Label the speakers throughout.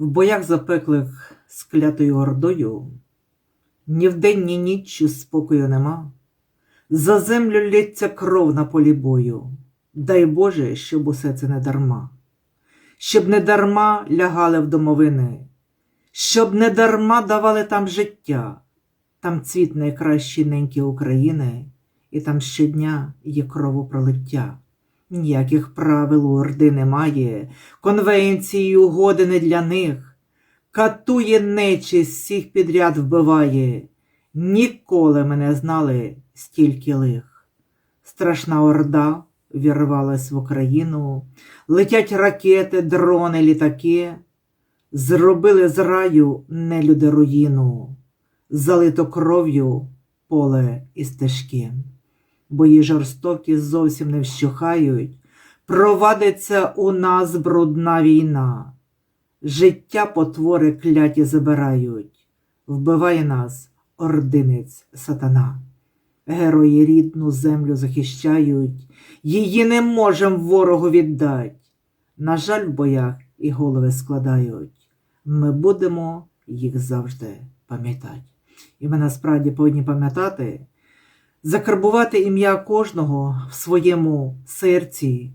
Speaker 1: В боях запеклих з клятою ордою ні вдень, ні ніччю спокою нема. За землю лється кров на полі бою. Дай Боже, щоб усе це не дарма, щоб не дарма лягали в домовини, щоб не дарма давали там життя, там цвіт найкращий неньки України, і там щодня є кровопролиття. Ніяких правил у Орди немає, конвенції угоди не для них. Катує нечість, всіх підряд вбиває. Ніколи мене знали стільки лих. Страшна орда вірвалась в Україну, летять ракети, дрони, літаки. Зробили з раю нелюди руїну, залито кров'ю поле і стежки. Бої жорстокі зовсім не вщухають, провадиться у нас брудна війна. Життя потвори кляті забирають, вбиває нас ординець сатана. Герої рідну землю захищають, її не можем ворогу віддать. На жаль, в боях і голови складають. Ми будемо їх завжди пам'ятати. І ми насправді повинні пам'ятати, закарбувати ім'я кожного в своєму серці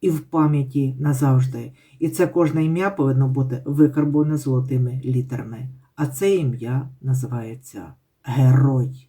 Speaker 1: і в пам'яті назавжди. І це кожне ім'я повинно бути викарбоване золотими літерами. А це ім'я називається Герой.